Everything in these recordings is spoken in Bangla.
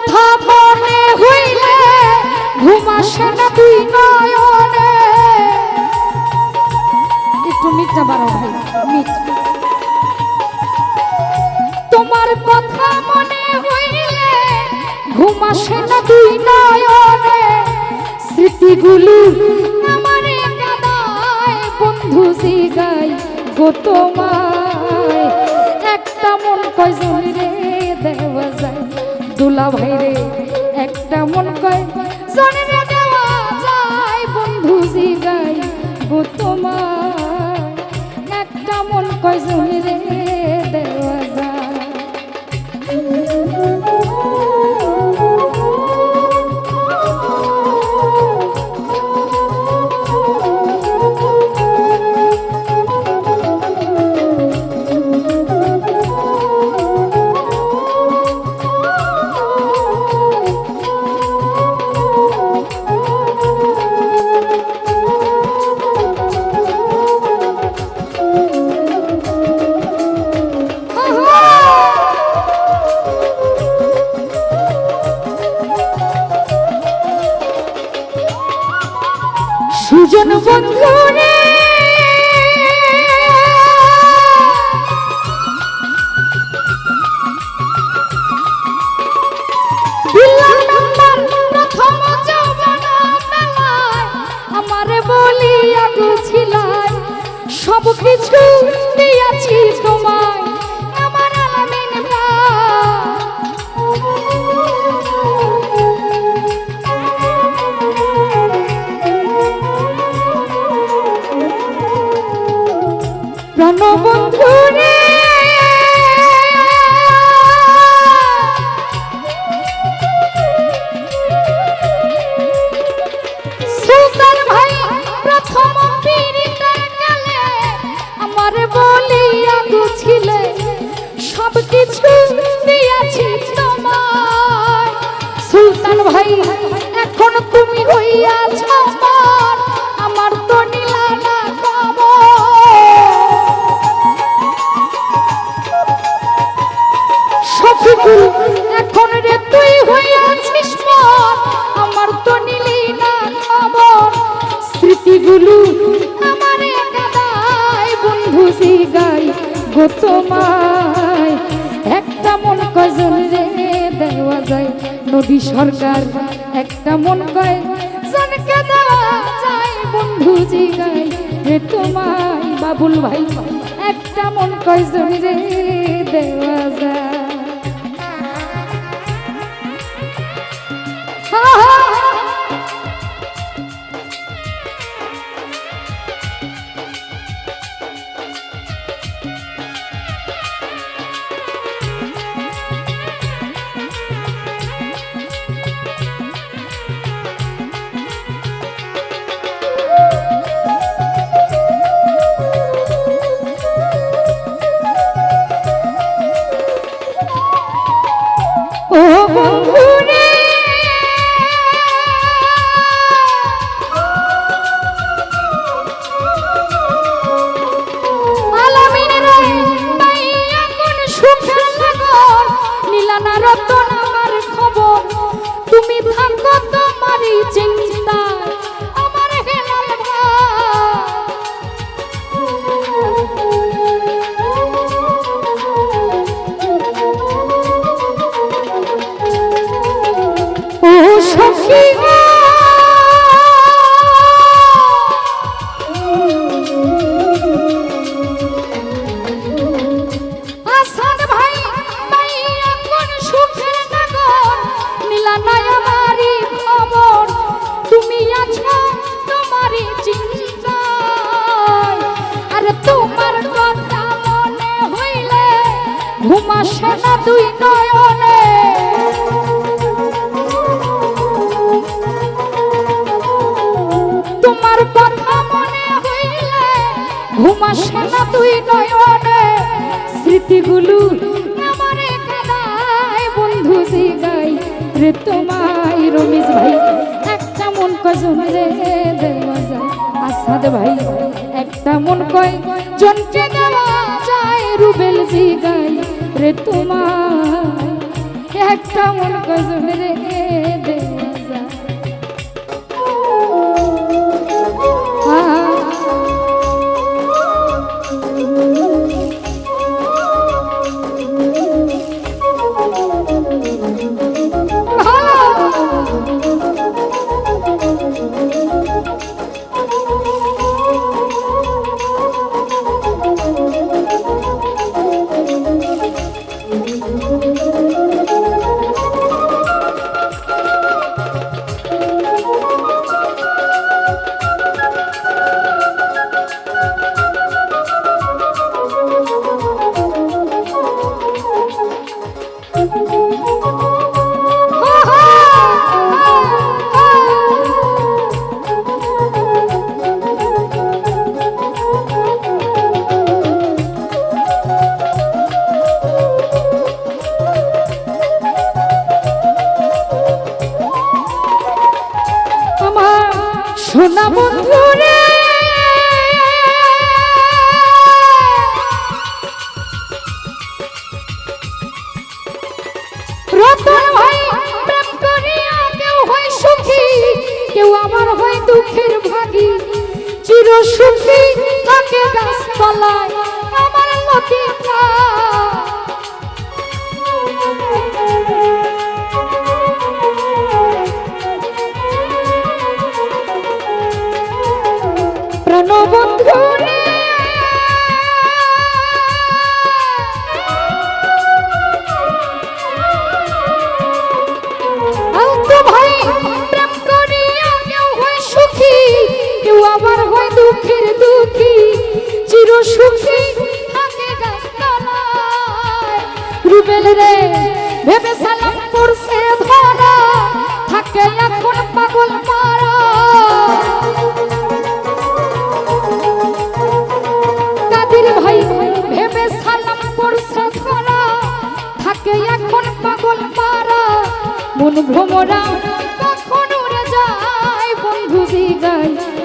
কথা মনে হইলে ঘুমাসে না তুই নয়নে। একটু মিটটা বারো ভাই মিট তোমার কথা মনে হইলে ঘুমাসে না তুই নয়নে। স্মৃতিগুলি আমার কাদায় বন্ধু জিগাই গো তোমায়। একটা মন কয়জন দুলা ভাইরে একটা মন কয় জনে সুজন বন্ধু রে আমারে বলিয়া সব কিছু দিয়াছি তোমায় একটা মন কজন রে, দেওয়া যায় নদী সরকার। একটা মন কয়, জনকে দেওয়া যায় বন্ধু গাই রে তোমায় বাবুল ভাই, একটা মন কয়জন রে, দেওয়া যায়। নীলানা রতন স্মৃতিগুলো আমারে কাদায় বন্ধু জিগাই রে তোমায় রমিজ ভাই, একটা মন কজন রে দেওয়া যায় আসাদ ভাই, একটা মন কয়, জনকে দেওয়া যায় রুবেল জিগাই রে তোমায়, একটা মন কজন রে দেওয়া সুখী থাকে গাছতলায় আমার লতিকা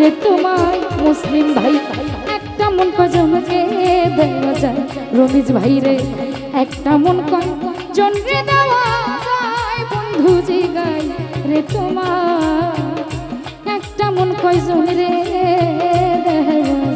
রে তোমায় মুসলিম ভাই, একটা মন কজনকে দেওয়া যায়? রমিজ ভাই রে, একটা মন কজন দেওয়া যায়? বন্ধু জিগাই রে তোমার, একটা মন কয়জন রে দেওয়া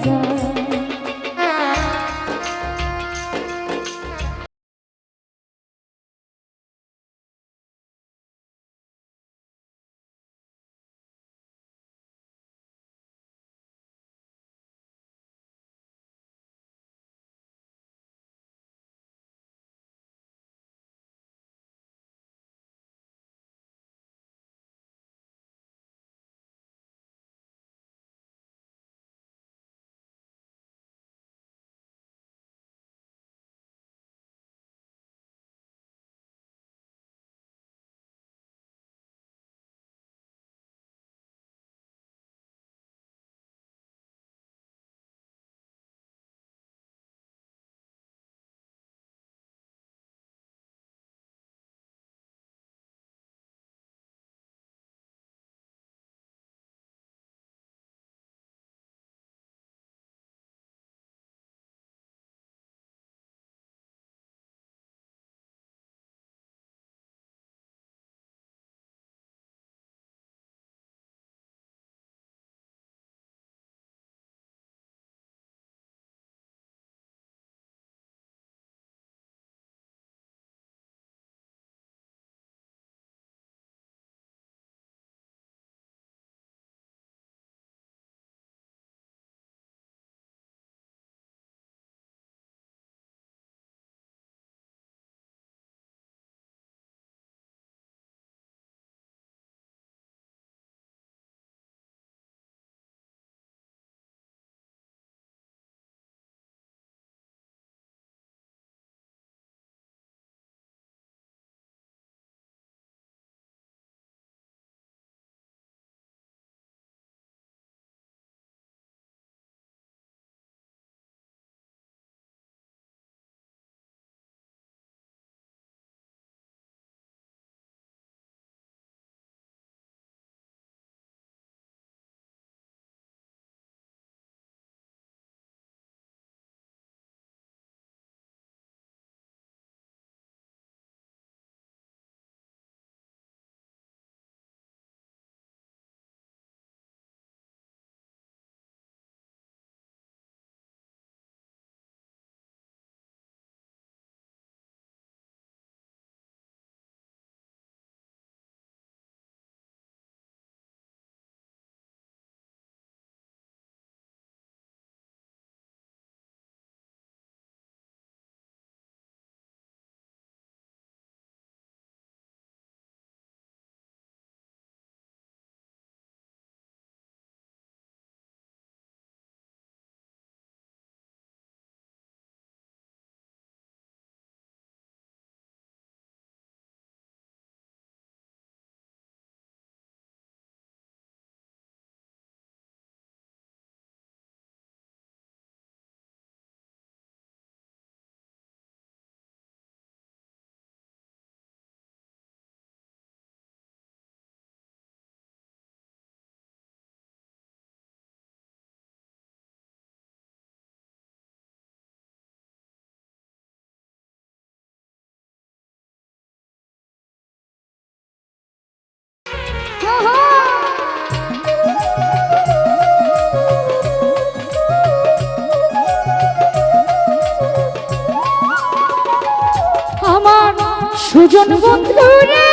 সুজন বন্ধুরে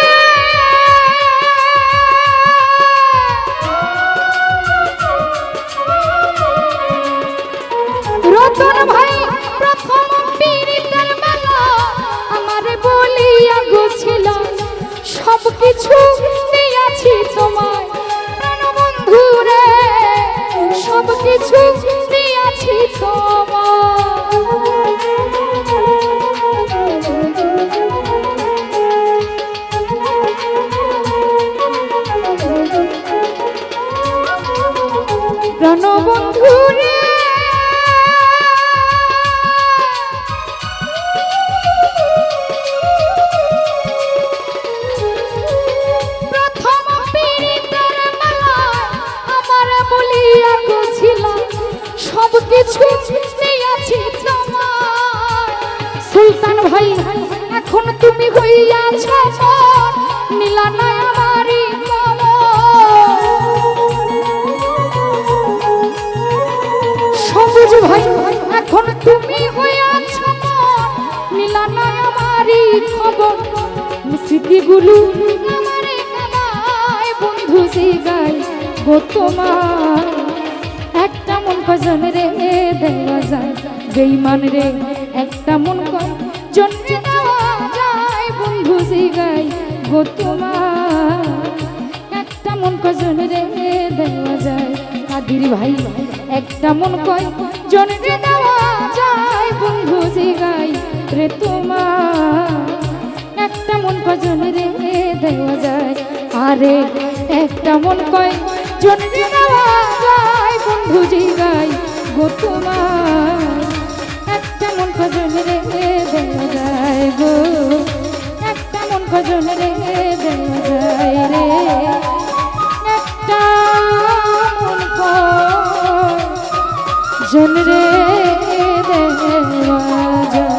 রতন ভাই, প্রথম পীড়িতের মেলা আমার বলিয়া সব কিছু দিয়াছি তোমায়। প্রাণ বন্ধুরে সব কিছু সুলতান ভাই এখন তুমি হইয়াছ মোর, নীলা সবুজ ভাই এখন তুমি হইয়াছ মোর, নীলা নয় আমারই খবর। স্মৃতিগুলো আমারে তোমার। মন কজন রে দেওয়া যায় বেইমান রে, একটা মন কজন রে দেওয়া গো তোমার। একটা মন কজন রে দেওয়া যায় কাদির ভাই, একটা মন কয় দেওয়া যায় রে তোমার। একটা মন কজন রে দেওয়া যায় আরে, একটা মন কয় জন রে দেওয়া বন্ধু জিগাই গো তোমার। একটা মন খজন রে দেওয়া যায় গো। একটা মন খজন রে দেওয়া যায় রে। একটা মন জন রে দেওয়া যায়।